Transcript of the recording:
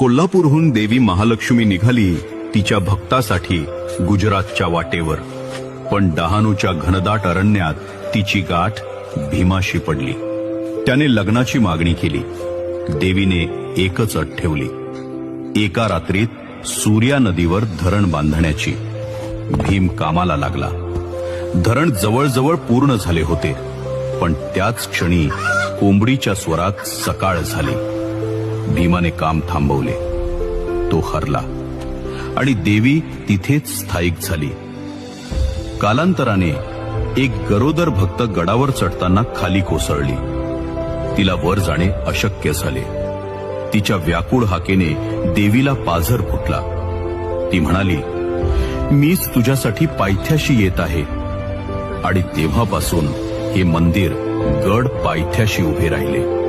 कोल्हापूरहून देवी महालक्ष्मी निघाली तिच्या भक्तासाठी गुजरातच्या वाटेवर. पण डहाणूच्या घनदाट अरण्यात तिची गाठ भीमाशी पडली. त्याने लग्नाची मागणी केली. देवीने एकच अट ठेवली. एका रात्रीत सूर्या नदीवर धरण बांधण्याची. भीम कामाला लागला. धरण जवळजवळ पूर्ण झाले होते. पण त्याच क्षणी कोंबडीच्या स्वरात सकाळ झाली. भीमाने काम थांबवले. तो हरला. आणि देवी तिथेच स्थायिक झाली. कालांतराने एक गरोदर भक्त गडावर चढताना खाली कोसळली. तिला वर जाणे अशक्य झाले. तिच्या व्याकुळ हाकेने देवीला पाझर फुटला. ती म्हणाली मीच तुझ्यासाठी पायथ्याशी येत आहे. आणि तेव्हापासून हे मंदिर गड पायथ्याशी उभे राहिले.